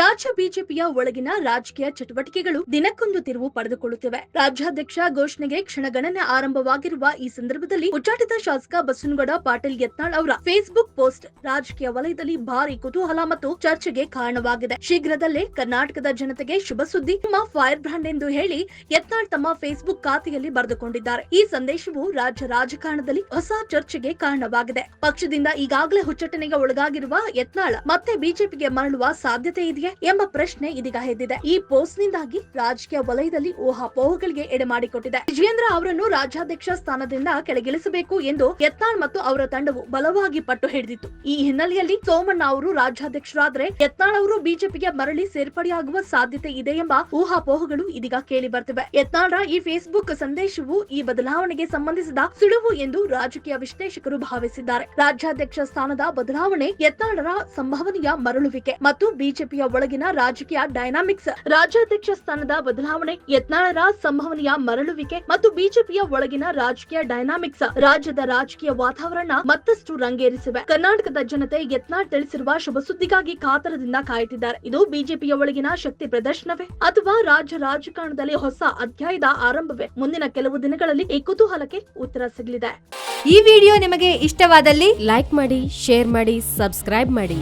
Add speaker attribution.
Speaker 1: ರಾಜ್ಯ ಬಿಜೆಪಿಯ ಒಳಗಿನ ರಾಜಕೀಯ ಚಟುವಟಿಕೆಗಳು ದಿನಕ್ಕೊಂದು ತಿರುವು ಪಡೆದುಕೊಳ್ಳುತ್ತಿವೆ. ರಾಜ್ಯಾಧ್ಯಕ್ಷ ಘೋಷಣೆಗೆ ಕ್ಷಣಗಣನೆ ಆರಂಭವಾಗಿರುವ ಈ ಸಂದರ್ಭದಲ್ಲಿ ಉಚ್ಚಾಟಿತ ಶಾಸಕ ಬಸವನಗೌಡ ಪಾಟೀಲ್ ಯತ್ನಾಳ್ ಅವರ ಫೇಸ್ಬುಕ್ ಪೋಸ್ಟ್ ರಾಜಕೀಯ ವಲಯದಲ್ಲಿ ಭಾರಿ ಕುತೂಹಲ ಮತ್ತು ಚರ್ಚೆಗೆ ಕಾರಣವಾಗಿದೆ. ಶೀಘ್ರದಲ್ಲೇ ಕರ್ನಾಟಕದ ಜನತೆಗೆ ಶುಭ ಸುದ್ದಿ. ನಿಮ್ಮ ಫೈರ್ ಬ್ರಾಂಡ್ ಎಂದು ಹೇಳಿ ಯತ್ನಾಳ್ ತಮ್ಮ ಫೇಸ್ಬುಕ್ ಖಾತೆಯಲ್ಲಿ ಬರೆದುಕೊಂಡಿದ್ದಾರೆ. ಈ ಸಂದೇಶವು ರಾಜ್ಯ ರಾಜಕಾರಣದಲ್ಲಿ ಹೊಸ ಚರ್ಚೆಗೆ ಕಾರಣವಾಗಿದೆ. ಪಕ್ಷದಿಂದ ಈಗಾಗಲೇ ಹುಚ್ಚಟನೆಗೆ ಒಳಗಾಗಿರುವ ಯತ್ನಾಳ್ ಮತ್ತೆ ಬಿಜೆಪಿಗೆ ಮರಳುವ ಸಾಧ್ಯತೆ ಇದೆಯೇ? ಎಂಬ ಪ್ರಶ್ನೆ ಇದೀಗ ಎದ್ದಿದೆ. ಈ ಪೋಸ್ಟ್ ನಿಂದಾಗಿ ರಾಜಕೀಯ ವಲಯದಲ್ಲಿ ಊಹಾಪೋಹಗಳಿಗೆ ಎಡೆಮಾಡಿಕೊಟ್ಟಿದೆ ವಿಜಯೇಂದ್ರ ಅವರನ್ನು ರಾಜ್ಯಾಧ್ಯಕ್ಷ ಸ್ಥಾನದಿಂದ ಕೆಳಗಿಳಿಸಬೇಕು ಎಂದು ಯತ್ನಾಳ್ ಮತ್ತು ಅವರ ತಂಡವು ಬಲವಾಗಿ ಪಟ್ಟು ಹಿಡಿದಿತ್ತು. ಈ ಹಿನ್ನೆಲೆಯಲ್ಲಿ ಸೋಮಣ್ಣ ಅವರು ರಾಜ್ಯಾಧ್ಯಕ್ಷರಾದರೆ ಯತ್ನಾಳ್ ಅವರು ಬಿಜೆಪಿಗೆ ಮರಳಿ ಸೇರ್ಪಡೆಯಾಗುವ ಸಾಧ್ಯತೆ ಇದೆ ಎಂಬ ಊಹಾಪೋಹಗಳು ಇದೀಗ ಕೇಳಿ ಬರ್ತಿವೆ ಯತ್ನಾಳ್ರ ಈ ಫೇಸ್ಬುಕ್ ಸಂದೇಶವು ಈ ಬದಲಾವಣೆಗೆ ಸಂಬಂಧಿಸಿದ ಸುಳುವು ಎಂದು ರಾಜಕೀಯ ವಿಶ್ಲೇಷಕರು ಭಾವಿಸಿದ್ದಾರೆ. ರಾಜ್ಯಾಧ್ಯಕ್ಷ ಸ್ಥಾನದ ಬದಲಾವಣೆ ಯತ್ನಾಳರ ಸಂಭವನೀಯ ಮರಳುವಿಕೆ ಮತ್ತು ಬಿಜೆಪಿಯ ಒಳಗಿನ ರಾಜಕೀಯ ಡೈನಾಮಿಕ್ಸ್ ರಾಜ್ಯಾಧ್ಯಕ್ಷ ಸ್ಥಾನದ ಬದಲಾವಣೆ, ಯತ್ನಾಳರ ಸಂಭವನೀಯ ಮರಳುವಿಕೆ ಮತ್ತು ಬಿಜೆಪಿಯ ಒಳಗಿನ ರಾಜಕೀಯ ಡೈನಾಮಿಕ್ಸ್ ರಾಜ್ಯದ ರಾಜಕೀಯ ವಾತಾವರಣ ಮತ್ತಷ್ಟು ರಂಗೇರಿಸಿವೆ. ಕರ್ನಾಟಕದ ಜನತೆ ಯತ್ನಾಳ್ ತಿಳಿಸಿರುವ ಶುಭ ಸುದ್ದಿಗಾಗಿ ಕಾತರದಿಂದ ಕಾಯುತ್ತಿದ್ದಾರೆ. ಇದು ಬಿಜೆಪಿಯ ಒಳಗಿನ ಶಕ್ತಿ ಪ್ರದರ್ಶನವೇ ಅಥವಾ ರಾಜ್ಯ ರಾಜಕಾರಣದಲ್ಲಿ ಹೊಸ ಅಧ್ಯಾಯದ ಆರಂಭವೇ? ಮುಂದಿನ ಕೆಲವು ದಿನಗಳಲ್ಲಿ ಈ ಕುತೂಹಲಕ್ಕೆ ಉತ್ತರ ಸಿಗಲಿದೆ.
Speaker 2: ಈ ವಿಡಿಯೋ ನಿಮಗೆ ಇಷ್ಟವಾದಲ್ಲಿ ಲೈಕ್ ಮಾಡಿ, ಶೇರ್ ಮಾಡಿ, ಸಬ್ಸ್ಕ್ರೈಬ್ ಮಾಡಿ.